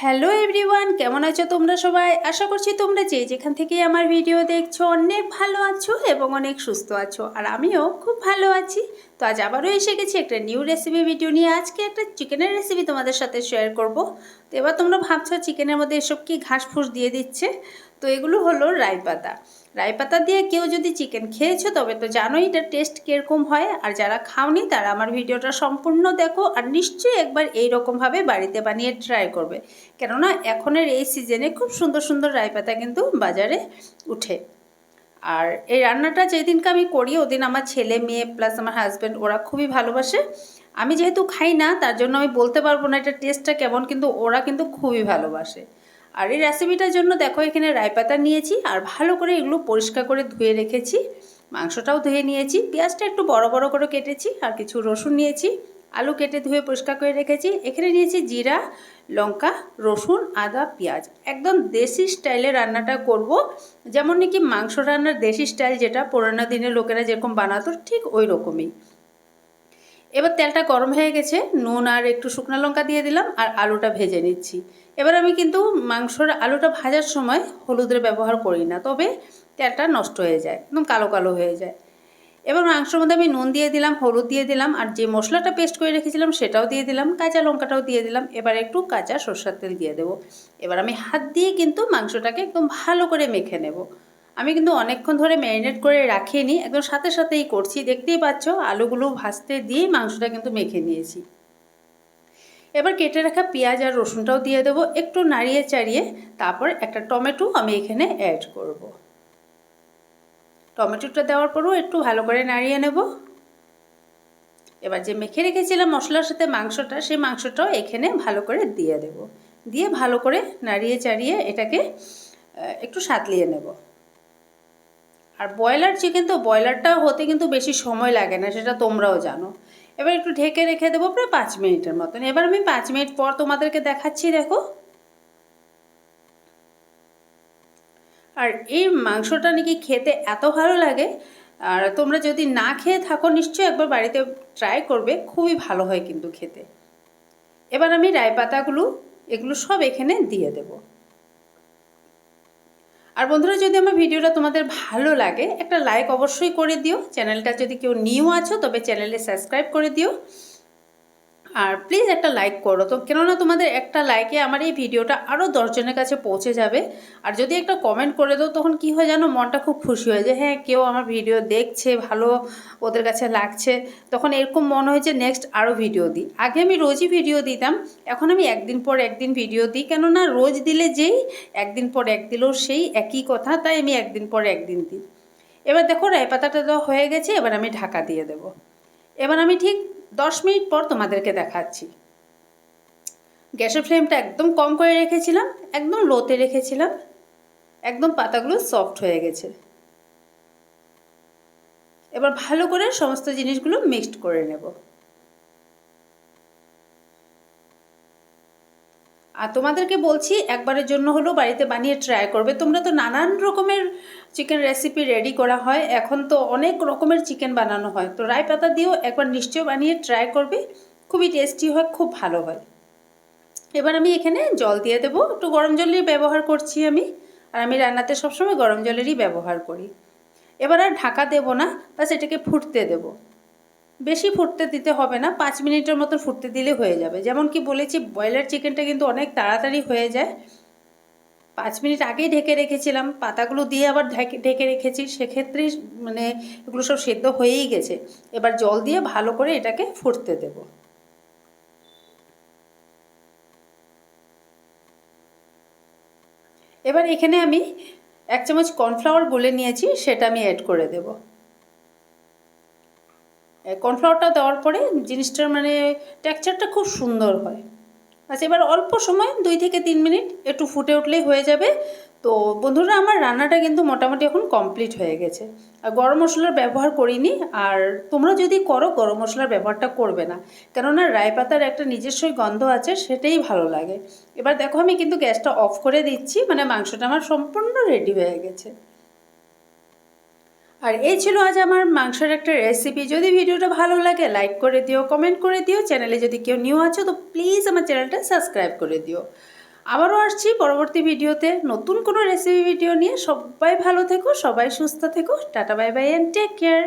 Hello everyone, কেমন আছো তোমরা সবাই? আশা করছি তোমরা যে যেখান থেকে আমার ভিডিও দেখছ অনেক ভালো আছো এবং অনেক সুস্থ আছো, আর আমিও খুব ভালো আছি। তো আজ আবারও এসে গেছি একটা নিউ রেসিপি ভিডিও নিয়ে। আজকে একটা চিকেনের রেসিপি তোমাদের সাথে শেয়ার করব। তো এবার তোমরা ভাবছ চিকেনের মধ্যে এসব কি ঘাস ফুস দিয়ে দিচ্ছে? তো এগুলো হলো রাই পাতা। রাই পাতা দিয়ে কেউ যদি চিকেন খেয়েছো, তবে তো জানোই এটা টেস্ট কীরকম হয়। আর যারা খাওনি, তারা আমার ভিডিওটা সম্পূর্ণ দেখো আর নিশ্চয়ই একবার এই রকমভাবে বাড়িতে বানিয়ে ট্রাই করবে। কেননা এখনের এই সিজনে খুব সুন্দর সুন্দর রাই পাতা কিন্তু বাজারে উঠে। আর এই রান্নাটা যেদিনকে আমি করি, ওদিন আমার ছেলে, মেয়ে প্লাস আমার হাজব্যান্ড ওরা খুবই ভালোবাসে। আমি যেহেতু খাই না, তার জন্য আমি বলতে পারব না এটা টেস্টটা কেমন, কিন্তু ওরা কিন্তু খুবই ভালোবাসে। আর এই রেসিপিটার জন্য দেখো এখানে রায়পাতা নিয়েছি আর ভালো করে এগুলো পরিষ্কার করে ধুয়ে রেখেছি। মাংসটাও ধুয়ে নিয়েছি। পেঁয়াজটা একটু বড় বড় করে কেটেছি আর কিছু রসুন নিয়েছি। আলু কেটে ধুয়ে পরিষ্কার করে রেখেছি। এখানে নিয়েছি জিরা, লঙ্কা, রসুন, আদা, পেঁয়াজ। একদম দেশি স্টাইলে রান্নাটা করব। যেমন নাকি মাংস রান্নার দেশি স্টাইল যেটা পুরোনো দিনের লোকেরা যেরকম বানাতো ঠিক ওই রকমই। এবার তেলটা গরম হয়ে গেছে। নুন আর একটু শুকনো লঙ্কা দিয়ে দিলাম আর আলুটা ভেজে নিচ্ছি। এবার আমি কিন্তু মাংসর আলুটা ভাজার সময় হলুদের ব্যবহার করি না, তবে তেলটা নষ্ট হয়ে যায়, একদম কালো কালো হয়ে যায়। এবার মাংসের মধ্যে আমি নুন দিয়ে দিলাম, হলুদ দিয়ে দিলাম, আর যে মশলাটা পেস্ট করে রেখেছিলাম সেটাও দিয়ে দিলাম, কাঁচা লঙ্কাটাও দিয়ে দিলাম, এবার একটু কাঁচা সর্ষার তেল দিয়ে দেবো। এবার আমি হাত দিয়ে কিন্তু মাংসটাকে একদম ভালো করে মেখে নেব। আমি কিন্তু অনেকক্ষণ ধরে ম্যারিনেট করে রাখিনি, একদম সাথে সাথেই করছি, দেখতেই পাচ্ছ আলুগুলো ভাজতে দিয়ে মাংসটা কিন্তু মেখে নিয়েছি। এবার কেটে রাখা পেঁয়াজ আর রসুনটাও দিয়ে দেবো, একটু নাড়িয়ে চাড়িয়ে, তারপর একটা টমেটো আমি এখানে অ্যাড করব। টমেটোটা দেওয়ার পরও একটু ভালো করে নাড়িয়ে নেব। এবার যে মেখে রেখেছিলাম মশলার সাথে মাংসটা, সেই মাংসটাও এখানে ভালো করে দিয়ে দেব। দিয়ে ভালো করে নাড়িয়ে চাড়িয়ে এটাকে একটু সাতলিয়ে নেব। আর ব্রয়লার চিকেন তো, ব্রয়লারটা হতে কিন্তু বেশি সময় লাগে না, সেটা তোমরাও জানো। এবার একটু ঢেকে রেখে দেবো প্রায় পাঁচ মিনিটের মতন। এবার আমি পাঁচ মিনিট পর তোমাদেরকে দেখাচ্ছি, দেখো। আর এই মাংসটা নাকি খেতে এত ভালো লাগে, আর তোমরা যদি না খেয়ে থাকো, নিশ্চয়ই একবার বাড়িতে ট্রাই করবে, খুবই ভালো হয় কিন্তু খেতে। এবার আমি রায় পাতাগুলো এগুলো সব এখানে দিয়ে দেবো। আর বন্ধুরা, যদি আমার ভিডিওটা তোমাদের ভালো লাগে, একটা লাইক অবশ্যই করে দিও। চ্যানেলটা যদি কেউ নিউ আছো, তবে চ্যানেলে সাবস্ক্রাইব করে দিও। আর প্লিজ একটা লাইক করো। তো কেননা তোমাদের একটা লাইকে আমার এই ভিডিওটা আরও দশজনের কাছে পৌঁছে যাবে। আর যদি একটা কমেন্ট করে দাও, তখন কি হয় জানো, মনটা খুব খুশি হয় যে হ্যাঁ কেউ আমার ভিডিও দেখছে, ভালো ওদের কাছে লাগছে। তখন এরকম মনে হয় যে নেক্সট আরও ভিডিও দিই। আগে আমি রোজই ভিডিও দিতাম, এখন আমি একদিন পর একদিন ভিডিও দিই। কেননা রোজ দিলে যেই, একদিন পর এক দিলেও সেই একই কথা, তাই আমি একদিন পর একদিন দিই। এবার দেখো রায় পাতাটা দেওয়া হয়ে গেছে, এবার আমি ঢাকা দিয়ে দেব। এবার আমি ঠিক দশ মিনিট পর তোমাদেরকে দেখাচ্ছি। গ্যাসের ফ্লেমটা একদম কম করে রেখেছিলাম, একদম লোতে রেখেছিলাম, একদম পাতাগুলো সফট হয়ে গেছে। এবার ভালো করে সমস্ত জিনিসগুলো মিক্সড করে নেব। আর তোমাদেরকে বলছি, একবারের জন্য হলো বাড়িতে বানিয়ে ট্রাই করবে। তোমরা তো নানান রকমের চিকেন রেসিপি রেডি করা হয়। এখন তো অনেক রকমের চিকেন বানানো হয়। তো রায় পাতা দিয়েও একবার নিশ্চয় বানিয়ে ট্রাই করবে। খুবই টেস্টি হয়, খুব ভালো হয়। এবার আমি এখানে জল দিয়ে দেবো। একটু গরম জলেরই ব্যবহার করছি আমি। আর আমি রান্নাতে সবসময় গরম জলেরই ব্যবহার করি। এবার আর ঢাকা দেবো না, বাস এটাকে ফুটতে দেবো। বেশি ফুটতে দিতে হবে না, পাঁচ মিনিটের মতো ফুটতে দিলে হয়ে যাবে। যেমন কি বলেছি, ব্রয়লার চিকেনটা কিন্তু অনেক তাড়াতাড়ি হয়ে যায়। পাঁচ মিনিট আগেই ঢেকে রেখেছিলাম, পাতাগুলো দিয়ে আবার ঢেকে রেখেছি, সেক্ষেত্রেই মানে এগুলো সব সেদ্ধ হয়েই গেছে। এবার জল দিয়ে ভালো করে এটাকে ফুটতে দেব। এবার এখানে আমি এক চামচ কর্নফ্লাওয়ার গুলে নিয়েছি, সেটা আমি অ্যাড করে দেবো। কর্নফ্লাওয়ারটা দেওয়ার পরে জিনিসটার মানে টেক্সচারটা খুব সুন্দর হয়। আচ্ছা এবার অল্প সময়, দুই থেকে তিন মিনিট একটু ফুটে উঠলেই হয়ে যাবে। তো বন্ধুরা, আমার রান্নাটা কিন্তু মোটামুটি এখন কমপ্লিট হয়ে গেছে। আর গরম মশলার ব্যবহার করিনি, আর তোমরা যদি করো, গরম মশলার ব্যবহারটা করবে না। কেননা রায় পাতার একটা নিজস্বই গন্ধ আছে, সেটাই ভালো লাগে। এবার দেখো, আমি কিন্তু গ্যাসটা অফ করে দিচ্ছি মানে মাংসটা আমার সম্পূর্ণ রেডি হয়ে গেছে। আর এই ছিল আজ আমার মাংসের একটা রেসিপি যদি ভিডিওটা ভালো লাগে লাইক করে দিও কমেন্ট করে দিও। চ্যানেলে যদি কেউ নিউ আছো, তো প্লিজ আমার চ্যানেলটা সাবস্ক্রাইব করে দিও। আবারও আসছি পরবর্তী ভিডিওতে নতুন কোনো রেসিপি ভিডিও নিয়ে। সবাই ভালো থেকো, সবাই সুস্থ থেকো। Tata bye bye and take care